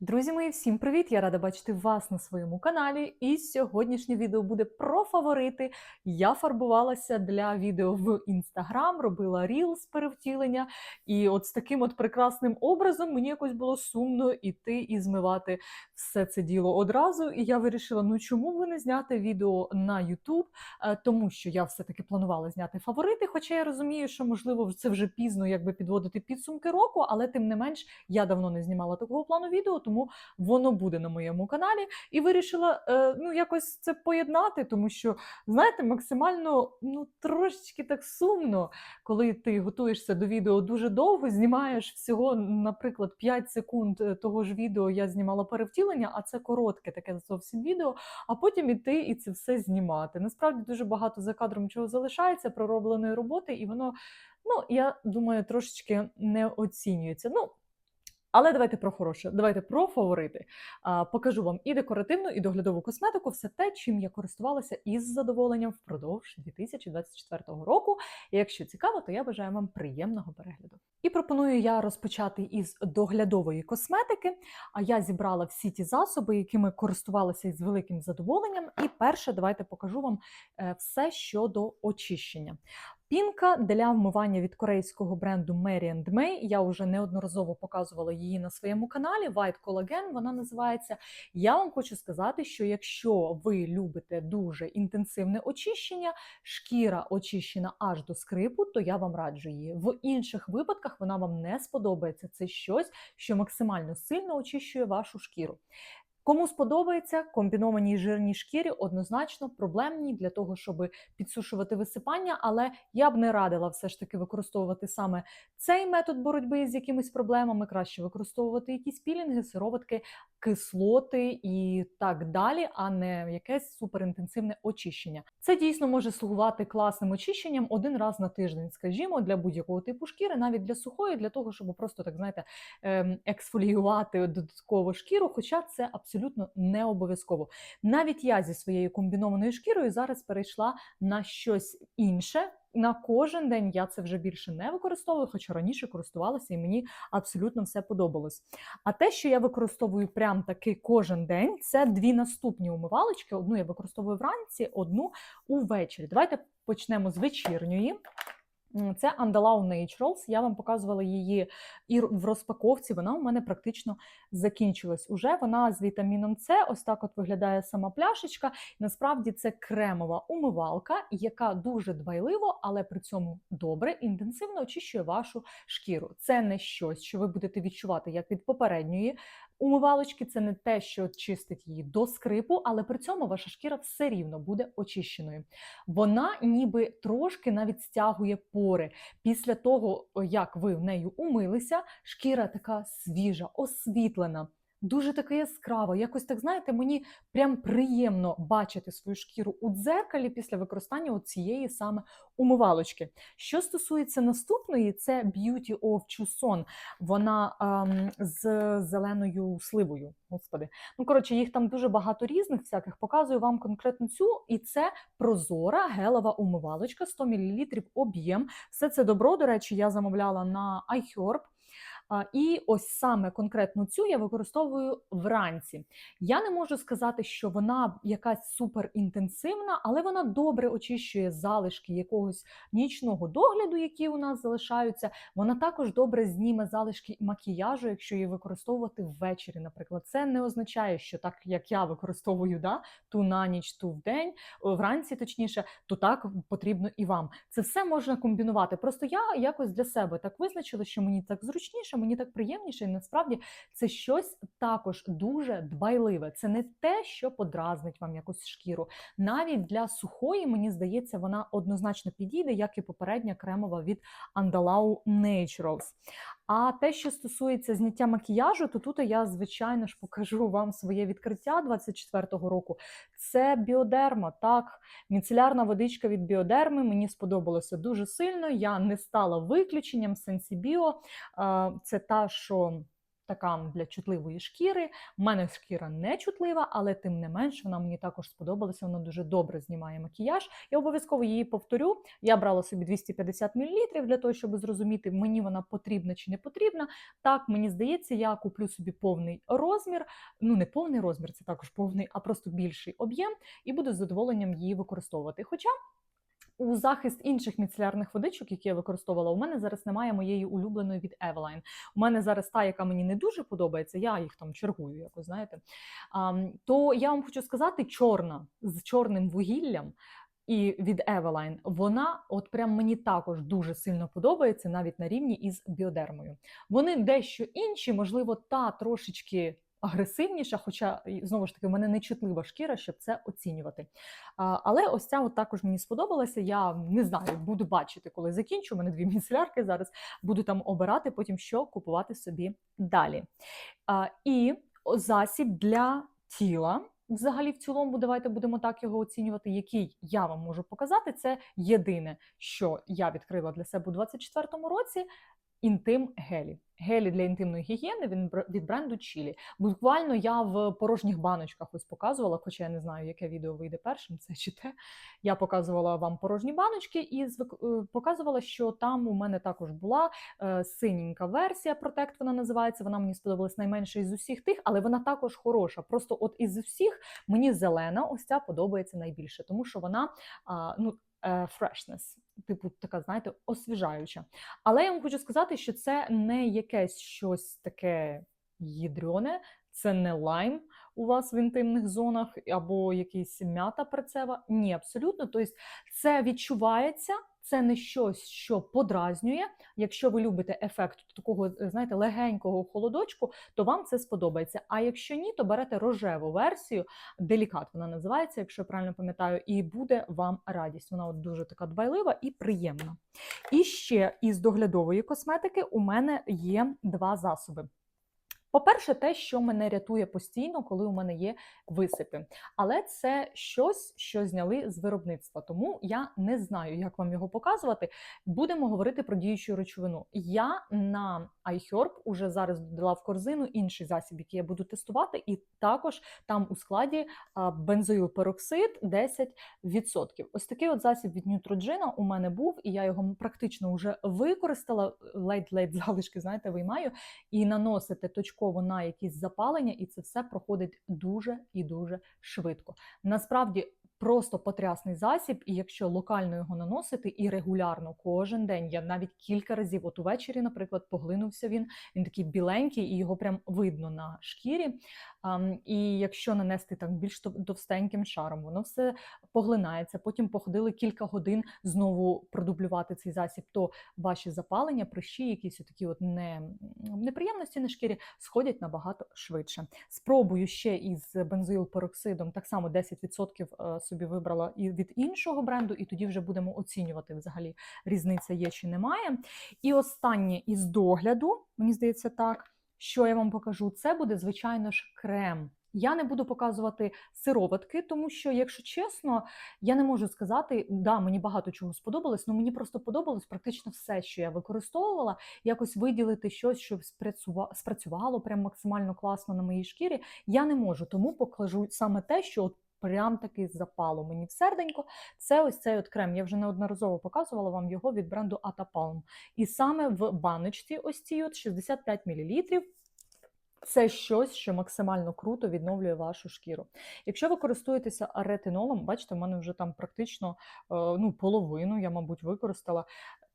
Друзі мої, всім привіт! Я рада бачити вас на своєму каналі. І сьогоднішнє відео буде про фаворити. Я фарбувалася для відео в інстаграм, робила рілс перевтілення. І от з таким от прекрасним образом мені якось було сумно іти і змивати все це діло одразу. І я вирішила: ну чому би не зняти відео на YouTube? Е, Тому що я все-таки планувала зняти фаворити. Хоча я розумію, що можливо це вже пізно, якби підводити підсумки року, але тим не менш я давно не знімала такого плану відео тому воно буде на моєму каналі. І вирішила е, ну, якось це поєднати, тому що, знаєте, максимально ну, трошечки так сумно, коли ти готуєшся до відео дуже довго, знімаєш всього, наприклад, 5 секунд е, того ж відео я знімала перевтілення, а це коротке таке зовсім відео, а потім іти і це все знімати. Насправді дуже багато за кадром чого залишається проробленої роботи, і воно, ну, я думаю, трошечки не оцінюється. Ну, але давайте про хороше, давайте про фаворити. Покажу вам і декоративну, і доглядову косметику, все те, чим я користувалася із задоволенням впродовж 2024 року. І якщо цікаво, то я бажаю вам приємного перегляду. І пропоную я розпочати із доглядової косметики. А я зібрала всі ті засоби, якими користувалася із великим задоволенням. І перше, давайте покажу вам е, все щодо очищення. Пінка для вмивання від корейського бренду Mary May. Я вже неодноразово показувала її на своєму каналі. White Collagen вона називається. Я вам хочу сказати, що якщо ви любите дуже інтенсивне очищення, шкіра очищена аж до скрипу, то я вам раджу її. В інших випадках вона вам не сподобається. Це щось, що максимально сильно очищує вашу шкіру. Кому сподобається комбіновані жирні шкірі, однозначно проблемні для того, щоб підсушувати висипання, але я б не радила все ж таки використовувати саме цей метод боротьби з якимись проблемами. Краще використовувати якісь пілінги, сироватки, кислоти і так далі, а не якесь суперінтенсивне очищення. Це дійсно може слугувати класним очищенням один раз на тиждень, скажімо, для будь-якого типу шкіри, навіть для сухої, для того, щоб просто так знаєте, ем, ексфоліювати додатково шкіру, хоча це абсолютно не обов'язково. Навіть я зі своєю комбінованою шкірою зараз перейшла на щось інше. На кожен день я це вже більше не використовую, хоча раніше користувалася і мені абсолютно все подобалось. А те, що я використовую прям таки кожен день, це дві наступні умивалочки. Одну я використовую вранці, одну увечері. Давайте почнемо з вечірньої. Це Andalou Naturals. Я вам показувала її і в розпаковці. Вона у мене практично закінчилась. Уже вона з вітаміном С. Ось так от виглядає сама пляшечка. Насправді це кремова умивалка, яка дуже дбайливо, але при цьому добре інтенсивно очищує вашу шкіру. Це не щось, що ви будете відчувати як від попередньої умивалочки. Це не те, що чистить її до скрипу, але при цьому ваша шкіра все рівно буде очищеною. Вона ніби трошки навіть стягує пори. Після того, як ви в нею умилися, шкіра така свіжа, освітлена. Дуже така яскрава, якось так знаєте, мені прям приємно бачити свою шкіру у дзеркалі після використання цієї саме умивалочки. Що стосується наступної, це Beauty of Chuson. Вона ем, з зеленою сливою. Господи, ну коротше, їх там дуже багато різних всяких. Показую вам конкретно цю, і це прозора гелова умивалочка, 100 мл об'єм. Все це добро, до речі, я замовляла на iHerb. І ось саме конкретно цю я використовую вранці. Я не можу сказати, що вона якась суперінтенсивна, але вона добре очищує залишки якогось нічного догляду, які у нас залишаються. Вона також добре зніме залишки макіяжу, якщо її використовувати ввечері. Наприклад, це не означає, що так як я використовую да, ту на ніч, ту в день, вранці точніше, то так потрібно і вам. Це все можна комбінувати. Просто я якось для себе так визначила, що мені так зручніше мені так приємніше, і насправді це щось також дуже дбайливе. Це не те, що подразнить вам якусь шкіру. Навіть для сухої, мені здається, вона однозначно підійде, як і попередня кремова від Andalou Naturals. А те, що стосується зняття макіяжу, то тут я, звичайно ж, покажу вам своє відкриття 24-го року. Це біодерма. Так, міцелярна водичка від біодерми мені сподобалося дуже сильно. Я не стала виключенням Сенсібіо. Це та, що така для чутливої шкіри. У мене шкіра не чутлива, але тим не менш вона мені також сподобалася. Вона дуже добре знімає макіяж. Я обов'язково її повторю. Я брала собі 250 мл для того, щоб зрозуміти, мені вона потрібна чи не потрібна. Так, мені здається, я куплю собі повний розмір. Ну, не повний розмір, це також повний, а просто більший об'єм, і буду з задоволенням її використовувати. Хоча у захист інших міцелярних водичок, які я використовувала, у мене зараз немає моєї улюбленої від Eveline. У мене зараз та, яка мені не дуже подобається, я їх там чергую, якось знаєте. А, то я вам хочу сказати, чорна з чорним вугіллям. І від Eveline, вона от прям мені також дуже сильно подобається, навіть на рівні із біодермою. Вони дещо інші, можливо, та трошечки агресивніша, хоча знову ж таки в мене не чутлива шкіра, щоб це оцінювати. Але ось ця от також мені сподобалася. Я не знаю, буду бачити, коли закінчу. У мене дві міцелярки зараз буду там обирати, потім що купувати собі далі. І засіб для тіла. Взагалі, в цілому, давайте будемо так його оцінювати, який я вам можу показати. Це єдине, що я відкрила для себе у 2024 році. Інтим гелі. Гелі для інтимної гігієни він від бренду Чілі. Буквально я в порожніх баночках ось показувала, хоча я не знаю, яке відео вийде першим, це чи те. Я показувала вам порожні баночки і звик- е, показувала, що там у мене також була е, синенька версія Protect, вона називається. Вона мені сподобалась найменше із усіх тих, але вона також хороша. Просто от із усіх мені зелена, ось ця подобається найбільше, тому що вона ну. Е, Freshness, типу, така, знаєте, освіжаюча. Але я вам хочу сказати, що це не якесь щось таке їдрьоне, це не лайм у вас в інтимних зонах або якийсь м'ята перцева. Ні, абсолютно. Тобто це відчувається, це не щось, що подразнює. Якщо ви любите ефект такого, знаєте, легенького холодочку, то вам це сподобається. А якщо ні, то берете рожеву версію, делікат вона називається, якщо я правильно пам'ятаю, і буде вам радість. Вона от дуже така дбайлива і приємна. І ще із доглядової косметики у мене є два засоби. По-перше, те, що мене рятує постійно, коли у мене є висипи. Але це щось, що зняли з виробництва. Тому я не знаю, як вам його показувати. Будемо говорити про діючу речовину. Я на iHerb уже зараз додала в корзину інший засіб, який я буду тестувати, і також там у складі бензоїлпероксид 10%. Ось такий от засіб від Neutrogena у мене був, і я його практично вже використала. Ледь-ледь залишки, знаєте, виймаю і наносите точково на якісь запалення, і це все проходить дуже і дуже швидко. Насправді. Просто потрясний засіб, і якщо локально його наносити і регулярно кожен день, я навіть кілька разів, от увечері, наприклад, поглинувся він. Він такий біленький, і його прям видно на шкірі. І якщо нанести так більш товстеньким шаром, воно все поглинається. Потім походили кілька годин знову продублювати цей засіб, то ваші запалення, прищі, якісь такі от не, неприємності на шкірі сходять набагато швидше. Спробую ще із бензоїлпероксидом, так само 10% е, собі вибрала і від іншого бренду, і тоді вже будемо оцінювати взагалі різниця є чи немає. І останнє із догляду, мені здається, так. Що я вам покажу? Це буде, звичайно ж, крем. Я не буду показувати сироватки, тому що, якщо чесно, я не можу сказати, да, мені багато чого сподобалось, але мені просто подобалось практично все, що я використовувала, якось виділити щось, що спрацювало прям максимально класно на моїй шкірі. Я не можу, тому покажу саме те, що от прям таки запало мені в серденько. Це ось цей от крем. Я вже неодноразово показувала вам його від бренду Atapalm. І саме в баночці ось цій от 65 мл. Це щось, що максимально круто відновлює вашу шкіру. Якщо ви користуєтеся ретинолом, бачите, в мене вже там практично е, ну, половину, я, мабуть, використала.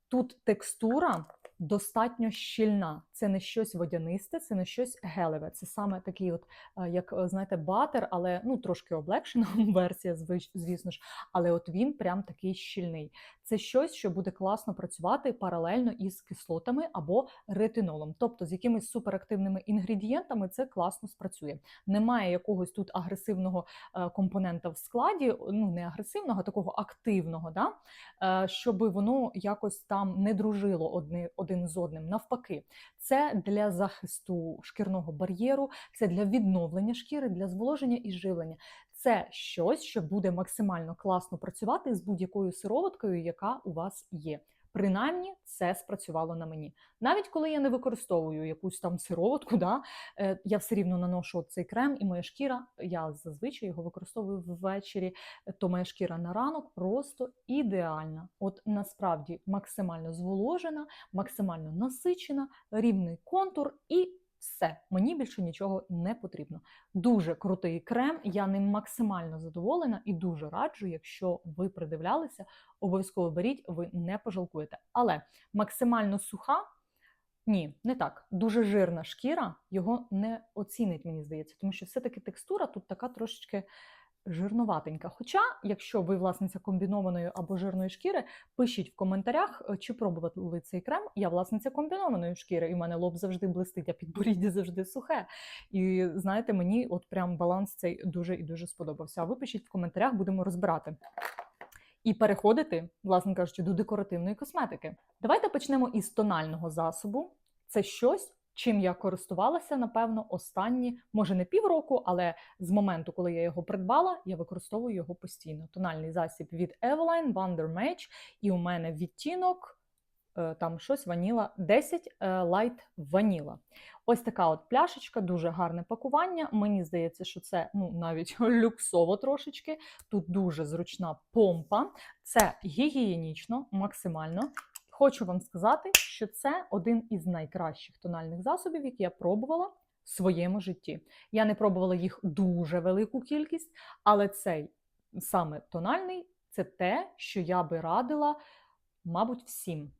Тут текстура достатньо щільна. Це не щось водянисте, це не щось гелеве. Це саме такий, от, е, як е, знаєте, батер, але ну, трошки облегшена версія, звісно ж, але от він прям такий щільний. Це щось, що буде класно працювати паралельно із кислотами або ретинолом. Тобто з якимись суперактивними інгредієнтами це класно спрацює. Немає якогось тут агресивного е, компонента в складі, ну не агресивного, а такого активного, да? щоб воно якось там не дружило один з одним. Навпаки, це для захисту шкірного бар'єру, це для відновлення шкіри, для зволоження і живлення. Це щось, що буде максимально класно працювати з будь-якою сироваткою, яка у вас є. Принаймні, це спрацювало на мені. Навіть коли я не використовую якусь там сироватку, да, е, я все рівно наношу цей крем, і моя шкіра, я зазвичай його використовую ввечері, то моя шкіра на ранок просто ідеальна. От насправді максимально зволожена, максимально насичена, рівний контур і все, мені більше нічого не потрібно. Дуже крутий крем, я ним максимально задоволена і дуже раджу, якщо ви придивлялися, обов'язково беріть, ви не пожалкуєте. Але максимально суха. Ні, не так. Дуже жирна шкіра його не оцінить, мені здається, тому що все-таки текстура тут така трошечки жирноватенька. Хоча, якщо ви власниця комбінованої або жирної шкіри, пишіть в коментарях, е, чи пробували цей крем. Я власниця комбінованої шкіри, і в мене лоб завжди блистить, а підборіддя завжди сухе. І знаєте, мені от прям баланс цей дуже і дуже сподобався. А ви пишіть в коментарях, будемо розбирати. І переходити, власне кажучи, до декоративної косметики. Давайте почнемо із тонального засобу. Це щось, чим я користувалася, напевно, останні, може не півроку, але з моменту, коли я його придбала, я використовую його постійно. Тональний засіб від Eveline Wonder Match, і у мене відтінок. е, Там щось ваніла 10 е, Light Vanilla. Ось така от пляшечка, дуже гарне пакування. Мені здається, що це ну навіть люксово трошечки. Тут дуже зручна помпа. Це гігієнічно, максимально. Хочу вам сказати, що це один із найкращих тональних засобів, які я пробувала в своєму житті. Я не пробувала їх дуже велику кількість, але цей саме тональний це те, що я би радила, мабуть, всім.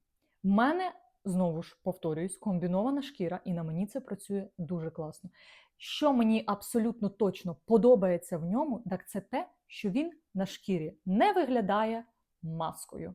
В мене знову ж повторююсь, комбінована шкіра, і на мені це працює дуже класно. Що мені абсолютно точно подобається в ньому, так це те, що він на шкірі не виглядає маскою.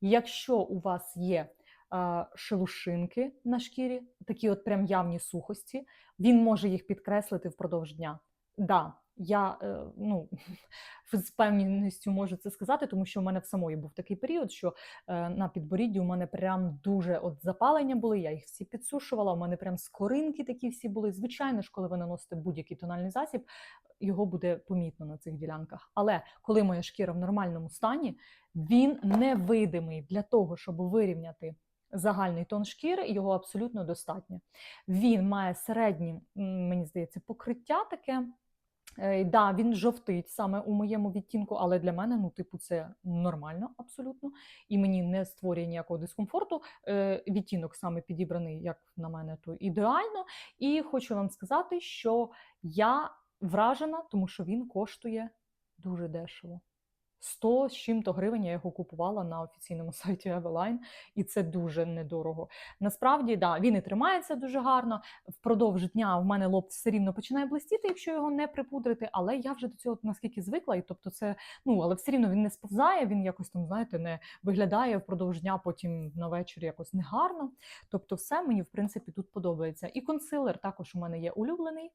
Якщо у вас є е, шелушинки на шкірі, такі от прям явні сухості, він може їх підкреслити впродовж дня. Да, я е, ну, з певністю можу це сказати, тому що в мене в самої був такий період, що е, на підборідді у мене прям дуже от запалення були, я їх всі підсушувала, у мене прям скоринки такі всі були. Звичайно ж, коли ви наносите будь-який тональний засіб, його буде помітно на цих ділянках. Але коли моя шкіра в нормальному стані, він невидимий для того, щоб вирівняти. Загальний тон шкіри його абсолютно достатньо. Він має середнє, мені здається, покриття таке. Е, да, він жовтить саме у моєму відтінку, але для мене, ну, типу, це нормально абсолютно. І мені не створює ніякого дискомфорту. Е, відтінок саме підібраний, як на мене, то ідеально. І хочу вам сказати, що я вражена, тому що він коштує дуже дешево. 100 з чим-то гривень я його купувала на офіційному сайті Eveline, і це дуже недорого. Насправді, да, він і тримається дуже гарно. Впродовж дня в мене лоб все рівно починає блистіти, якщо його не припудрити. Але я вже до цього наскільки звикла, і тобто це ну, але все рівно він не сповзає, він якось там, знаєте, не виглядає впродовж дня, потім на вечір якось негарно. Тобто, все мені в принципі тут подобається. І консилер також у мене є улюблений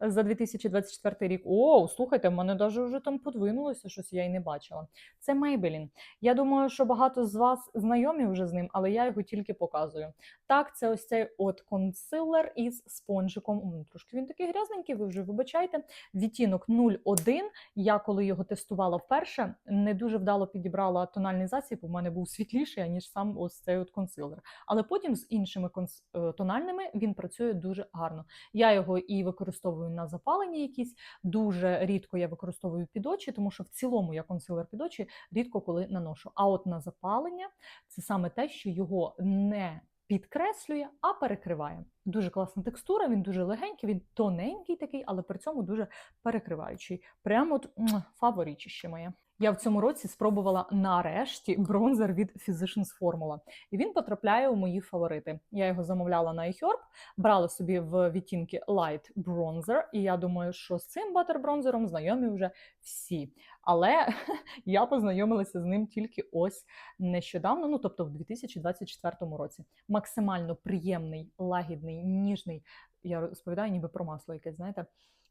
за 2024 рік. О, слухайте, в мене навіть вже там подвинулося щось, я й не бачила. Це Maybelline. Я думаю, що багато з вас знайомі вже з ним, але я його тільки показую. Так, це ось цей от консилер із спонжиком. Трошки він такий грязненький, ви вже вибачайте. Відтінок 01. Я коли його тестувала вперше, не дуже вдало підібрала тональний засіб. У мене був світліший, ніж сам ось цей от консилер. Але потім з іншими е, тональними він працює дуже гарно. Я його і використовую на запалення якісь. Дуже рідко я використовую під очі, тому що в цілому я консилер під очі рідко коли наношу. А от на запалення це саме те, що його не підкреслює, а перекриває. Дуже класна текстура, він дуже легенький, він тоненький такий, але при цьому дуже перекриваючий. Прямо от фаворічище моє. Я в цьому році спробувала нарешті бронзер від Physicians Formula. І він потрапляє у мої фаворити. Я його замовляла на iHerb, брала собі в відтінки Light Bronzer, і я думаю, що з цим батер-бронзером знайомі вже всі. Але я познайомилася з ним тільки ось нещодавно, ну тобто в 2024 році. Максимально приємний, лагідний, ніжний. Я розповідаю ніби про масло якесь, знаєте.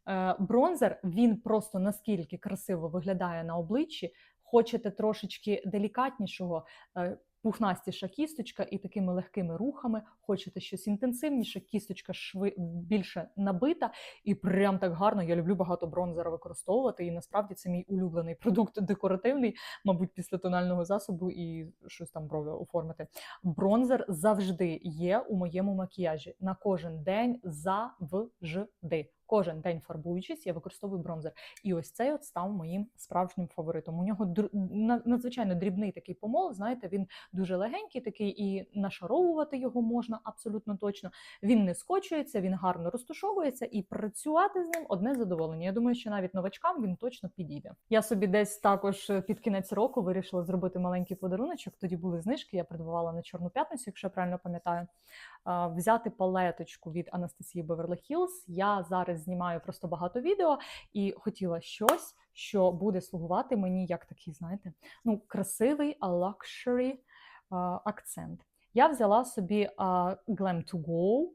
Е, Бронзер він просто наскільки красиво виглядає на обличчі. Хочете трошечки делікатнішого, е, пухнастіша кісточка і такими легкими рухами. Хочете щось інтенсивніше, кісточка шви більше набита, і прям так гарно. Я люблю багато бронзера використовувати. І насправді це мій улюблений продукт декоративний, мабуть, після тонального засобу і щось там брови оформити. Бронзер завжди є у моєму макіяжі на кожен день завжди. Кожен день фарбуючись, я використовую бронзер. І ось цей от став моїм справжнім фаворитом. У нього надзвичайно дрібний такий помол. Знаєте, він дуже легенький, такий, і нашаровувати його можна абсолютно точно. Він не скочується, він гарно розтушовується, і працювати з ним одне задоволення. Я думаю, що навіть новачкам він точно підійде. Я собі десь також е, під кінець року вирішила зробити маленький подаруночок. Тоді були знижки. Я придбавала на Чорну п'ятницю, якщо я правильно пам'ятаю. Взяти палеточку від Анастасії Беверлі Хілз. Я зараз знімаю просто багато відео і хотіла щось, що буде слугувати мені як такий, знаєте, ну красивий лакшері акцент. Я взяла собі Glam to Go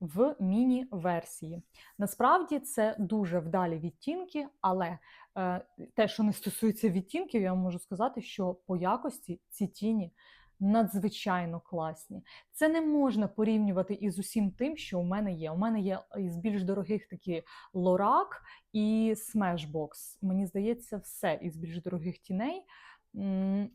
в міні-версії. Насправді це дуже вдалі відтінки, але е, те, що не стосується відтінків, я вам можу сказати, що по якості ці тіні надзвичайно класні. Це не можна порівнювати із усім тим, що у мене є. У мене є із більш дорогих такі лорак і смешбокс. Мені здається, все із більш дорогих тіней.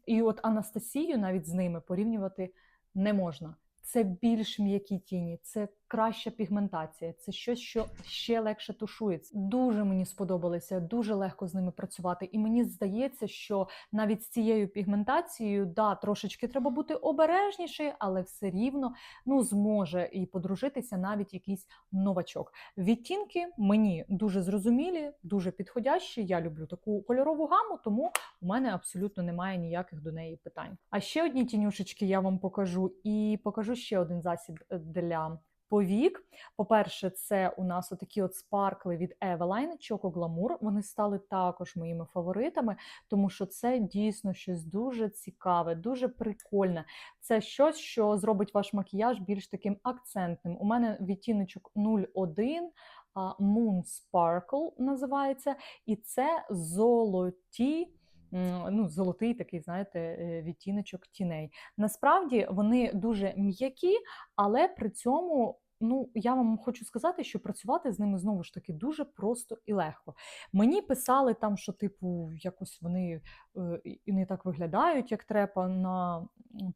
І от Анастасію навіть з ними порівнювати не можна. Це більш м'які тіні, це краща пігментація, це щось, що ще легше тушується. Дуже мені сподобалося, дуже легко з ними працювати. І мені здається, що навіть з цією пігментацією, да, трошечки треба бути обережніше, але все рівно ну, зможе і подружитися навіть якийсь новачок. Відтінки мені дуже зрозумілі, дуже підходящі. Я люблю таку кольорову гаму, тому у мене абсолютно немає ніяких до неї питань. А ще одні тінюшечки я вам покажу і покажу ще один засіб е, для. Повік, по-перше, це у нас отакі от спаркли від Eveline Choco Glamour. Вони стали також моїми фаворитами, тому що це дійсно щось дуже цікаве, дуже прикольне. Це щось, що зробить ваш макіяж більш таким акцентним. У мене відтіночок 01, а, Moon Sparkle називається, і це золоті. Ну, золотий такий, знаєте, е, відтіночок тіней. Насправді вони дуже м'які, але при цьому. Ну, я вам хочу сказати, що працювати з ними знову ж таки дуже просто і легко. Мені писали там, що, типу, якось вони е, і не так виглядають, як треба на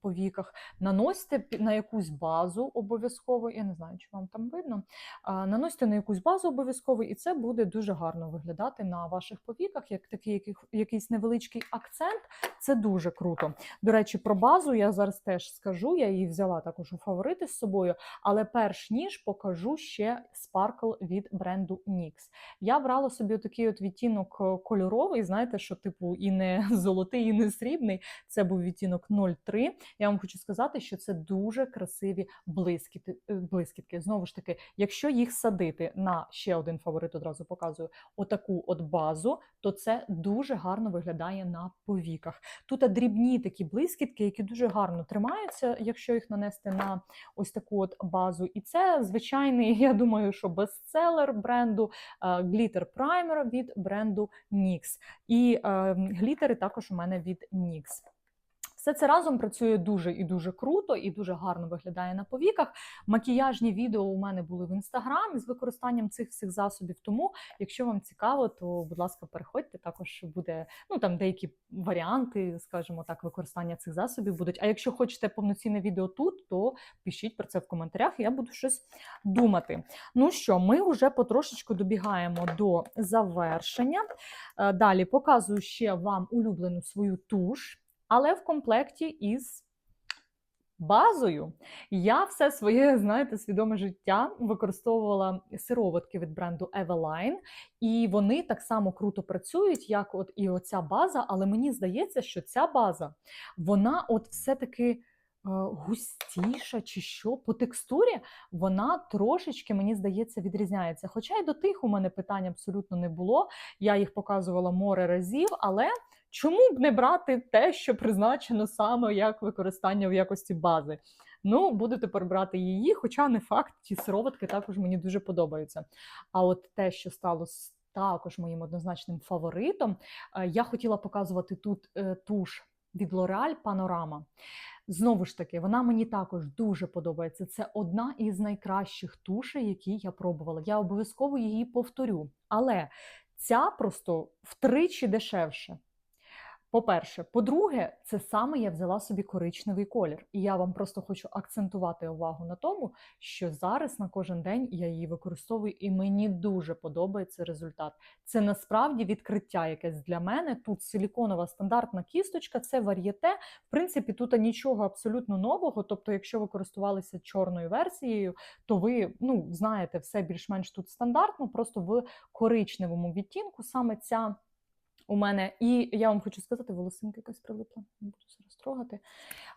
повіках. Наносьте на якусь базу обов'язково. Я не знаю, чи вам там видно. Наносьте на якусь базу обов'язково, і це буде дуже гарно виглядати на ваших повіках, як такий яких- якийсь невеличкий акцент. Це дуже круто. До речі, про базу я зараз теж скажу. Я її взяла також у фаворити з собою. Але перш ніж покажу ще спаркл від бренду NYX. Я брала собі такий от відтінок е, кольоровий, знаєте, що типу і не золотий, і не срібний. Це був відтінок 03. Я вам хочу сказати, що це дуже красиві е, блискітки. Знову ж таки, якщо їх садити на ще один фаворит, одразу показую отаку от базу, то це дуже гарно виглядає на повіках. Тут дрібні такі блискітки, які дуже гарно тримаються, якщо їх нанести на ось таку от базу. І це звичайний, я думаю, що бестселер бренду е, Glitter Primer від бренду NYX. І е, глітери також у мене від NYX. Все це разом працює дуже і дуже круто, і дуже гарно виглядає на повіках. Макіяжні відео у мене були в інстаграм з використанням цих всіх засобів. Тому, якщо вам цікаво, то будь ласка, переходьте. Також буде ну там деякі варіанти, скажімо так, використання цих засобів будуть. А якщо хочете повноцінне відео тут, то пишіть про це в коментарях. Я буду щось думати. Ну що, ми вже потрошечку добігаємо до завершення. Е, Далі показую ще вам улюблену свою туш, але в комплекті із. Базою я все своє, знаєте, свідоме життя використовувала сироватки від бренду Eveline, і вони так само круто працюють, як от і оця база. Але мені здається, що ця база, вона от все-таки е, густіша чи що по текстурі, вона трошечки, мені здається, відрізняється. Хоча й до тих у мене питань абсолютно не було. Я їх показувала море разів, але чому б не брати те, що призначено саме як використання в якості бази? Ну, буду тепер брати її, хоча не факт, ті сироватки також мені дуже подобаються. А от те, що стало також моїм однозначним фаворитом, е, я хотіла показувати тут е, туш від L'Oreal Panorama. Знову ж таки, вона мені також дуже подобається. Це одна із найкращих тушей, які я пробувала. Я обов'язково її повторю. Але ця просто втричі дешевше. По-перше, по-друге, це саме я взяла собі коричневий колір. І я вам просто хочу акцентувати увагу на тому, що зараз на кожен день я її використовую, і мені дуже подобається результат. Це насправді відкриття якесь для мене. Тут силіконова стандартна кісточка, це вар'єте. В принципі, тут нічого абсолютно нового. Тобто, якщо ви користувалися чорною версією, то ви ну, знаєте все більш-менш тут стандартно, просто в коричневому відтінку саме ця. У мене, і я вам хочу сказати, волосинка якась прилипла, не буду зараз трогати.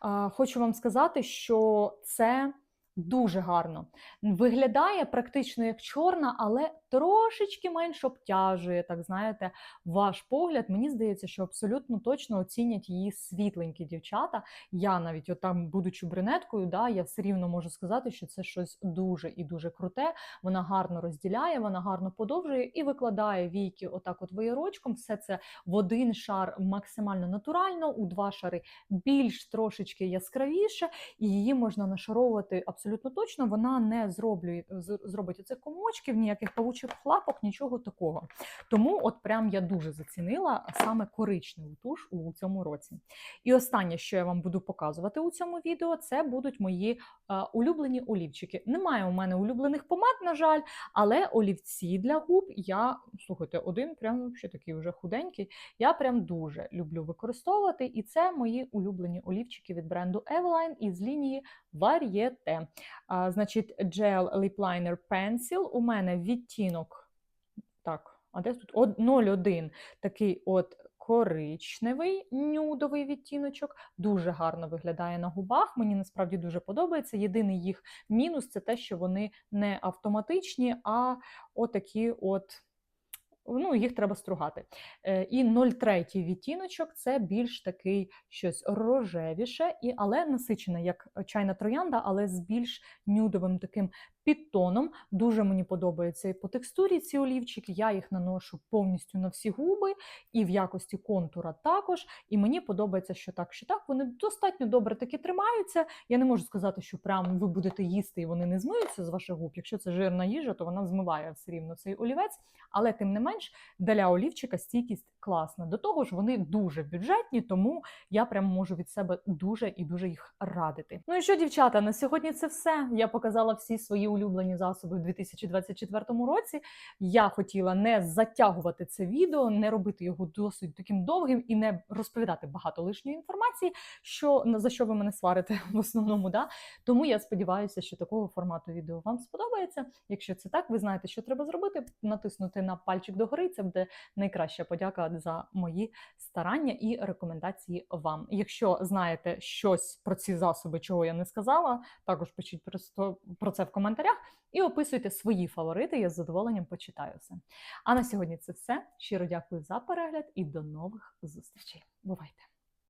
А, хочу вам сказати, що це дуже гарно. Виглядає практично як чорна, але трошечки менш обтяжує, так знаєте, ваш погляд. Мені здається, що абсолютно точно оцінять її світленькі дівчата. Я навіть, отам, будучи брюнеткою, да, я все рівно можу сказати, що це щось дуже і дуже круте. Вона гарно розділяє, вона гарно подовжує і викладає війки отак от веєрочком. Все це в один шар максимально натурально, у два шари більш трошечки яскравіше, і її можна нашаровувати абсолютно точно. Вона не зроблює, зробить оце комочків, ніяких павучих лапок, нічого такого. Тому от прям я дуже зацінила саме коричневу туш у цьому році. І останнє, що я вам буду показувати у цьому відео, це будуть мої е, улюблені олівчики. Немає у мене улюблених помад, на жаль, але олівці для губ я, слухайте, один прям ще такий вже худенький. Я прям дуже люблю використовувати. І це мої улюблені олівчики від бренду Eveline із лінії А, значить, Gel Lip Liner Pencil. У мене відтінок. Так, а де тут? 0,1. Такий от коричневий нюдовий відтіночок. Дуже гарно виглядає на губах. Мені насправді дуже подобається. Єдиний їх мінус це те, що вони не автоматичні, а отакі от. Ну, їх треба стругати. Е, І 0,3 відтіночок це більш такий щось рожевіше, і, але насичене, як чайна троянда, але з більш нюдовим таким підтоном. Дуже мені подобається і по текстурі ці олівчики. Я їх наношу повністю на всі губи, і в якості контура також. І мені подобається, що так, що так. Вони достатньо добре таки тримаються. Я не можу сказати, що прям ви будете їсти і вони не змиються з ваших губ. Якщо це жирна їжа, то вона змиває все рівно цей олівець. Але тим не менш, для олівчика стійкість класна. До того ж, вони дуже бюджетні, тому я прям можу від себе дуже і дуже їх радити. Ну і що, дівчата, на сьогодні це все. Я показала всі свої улюблені засоби в 2024 році. Я хотіла не затягувати це відео, не робити його досить таким довгим і не розповідати багато лишньої інформації, що за що ви мене сварите в основному. Да? Тому я сподіваюся, що такого формату відео вам сподобається. Якщо це так, ви знаєте, що треба зробити: натиснути на пальчик догори. Це буде найкраща подяка за мої старання і рекомендації вам. Якщо знаєте щось про ці засоби, чого я не сказала, також пишіть про це в коментарях і описуйте свої фаворити. Я з задоволенням почитаю все. А на сьогодні це все. Щиро дякую за перегляд і до нових зустрічей. Бувайте!